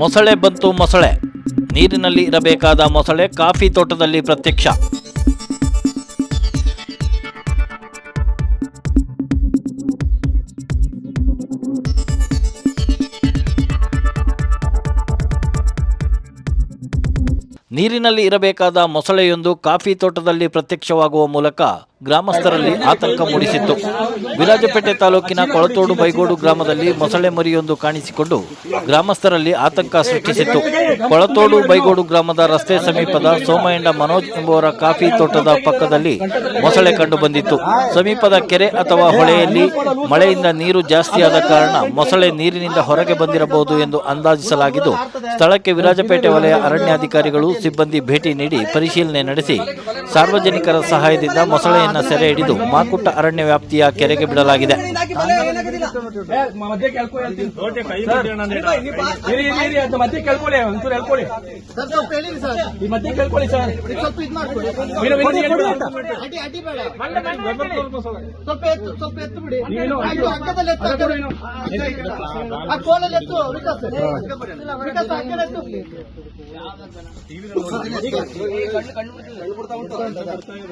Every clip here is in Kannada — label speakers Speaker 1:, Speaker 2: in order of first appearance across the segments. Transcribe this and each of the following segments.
Speaker 1: ಮೊಸಳೆ ಬಂತು ಮೊಸಳೆ. ನೀರಿನಲ್ಲಿ ಇರಬೇಕಾದ ಮೊಸಳೆ ಕಾಫಿ ತೋಟದಲ್ಲಿ ಪ್ರತ್ಯಕ್ಷ. ನೀರಿನಲ್ಲಿ ಇರಬೇಕಾದ ಮೊಸಳೆಯೊಂದು ಕಾಫಿ ತೋಟದಲ್ಲಿ ಪ್ರತ್ಯಕ್ಷವಾಗುವ ಮೂಲಕ ಗ್ರಾಮಸ್ಥರಲ್ಲಿ ಆತಂಕ ಮೂಡಿಸಿತ್ತು. ವಿರಾಜಪೇಟೆ ತಾಲೂಕಿನ ಕೊಳತೋಡು ಬೈಗೋಡು ಗ್ರಾಮದಲ್ಲಿ ಮೊಸಳೆ ಮರಿಯೊಂದು ಕಾಣಿಸಿಕೊಂಡು ಗ್ರಾಮಸ್ಥರಲ್ಲಿ ಆತಂಕ ಸೃಷ್ಟಿಸಿತ್ತು. ಕೊಳತೋಡು ಬೈಗೋಡು ಗ್ರಾಮದ ರಸ್ತೆ ಸಮೀಪದ ಸೋಮಯಂಡ ಮನೋಜ್ ಎಂಬುವರ ಕಾಫಿ ತೋಟದ ಪಕ್ಕದಲ್ಲಿ ಮೊಸಳೆ ಕಂಡುಬಂದಿತ್ತು ಸಮೀಪದ ಕೆರೆ ಅಥವಾ ಹೊಳೆಯಲ್ಲಿ ಮಳೆಯಿಂದ ನೀರು ಜಾಸ್ತಿಯಾದ ಕಾರಣ ಮೊಸಳೆ ನೀರಿನಿಂದ ಹೊರಗೆ ಬಂದಿರಬಹುದು ಎಂದು ಅಂದಾಜಿಸಲಾಗಿದ್ದು, ಸ್ಥಳಕ್ಕೆ ವಿರಾಜಪೇಟೆ ವಲಯ ಅರಣ್ಯಾಧಿಕಾರಿಗಳು ಸಿಬ್ಬಂದಿ ಭೇಟಿ ನೀಡಿ ಪರಿಶೀಲನೆ ನಡೆಸಿ ಸಾರ್ವಜನಿಕರ ಸಹಾಯದಿಂದ ಮೊಸಳೆಯನ್ನ ಸೆರೆ ಹಿಡಿದು ಮಾಕುಟ್ಟ ಅರಣ್ಯ ವ್ಯಾಪ್ತಿಯ ಕೆರೆಗೆ ಬಿಡಲಾಗಿದೆ.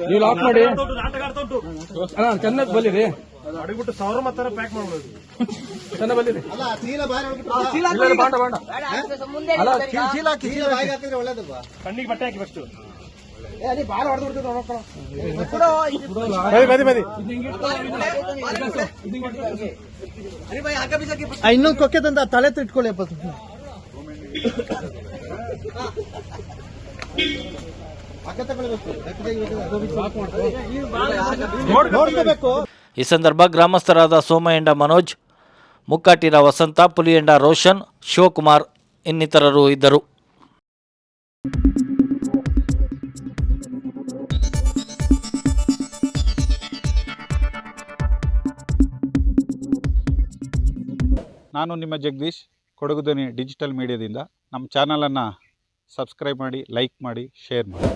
Speaker 2: ನೀವು ಲಾಕ್ ಮಾಡಿ. ಅಣ್ಣ ಚೆನ್ನಾಗಿ ಬಲ್ಲಿರಿ. ಚೆನ್ನಾಗಿ ಬಲ್ಲಿರಿ.
Speaker 3: ಅಲ್ಲ ಚೀಲ ಬಾರಿ
Speaker 2: ಇಲ್ಲ, ಇಲ್ಲ, ಬಾಂಡ ಬಾಂಡ. ಅಲ್ಲ
Speaker 3: ಚೀಲ ಹಾಕಿ
Speaker 2: ಕಣ್ಣಿಗೆ ಬಟ್ಟೆ ಹಾಕಿ ಫಸ್ಟ್
Speaker 3: ಇನ್ನೊಂದು ಕೊಕ್ಕೆ ತಂದ ತಲೆ ತಿಟ್ಕೊಳ್ಳಿ ಅಪ್ಪ.
Speaker 1: ಈ ಸಂದರ್ಭ ಗ್ರಾಮಸ್ಥರಾದ ಸೋಮಯಂಡ ಮನೋಜ್ ಮುಕ್ಕಾಟಿರ ವಸಂತ ಪುಲಿಯಂಡ ರೋಷನ್ ಶಿವಕುಮಾರ್ ಇನ್ನಿತರರು ಇದ್ದರು.
Speaker 4: ನಾನು ನಿಮ್ಮ ಜಗದೀಶ್ ಕೊಡಗುದನಿ ಡಿಜಿಟಲ್ ಮೀಡಿಯಾದಿಂದ. ನಮ್ಮ ಚಾನಲನ್ನು ಸಬ್ಸ್ಕ್ರೈಬ್ ಮಾಡಿ ಲೈಕ್ ಮಾಡಿ ಶೇರ್ ಮಾಡಿ.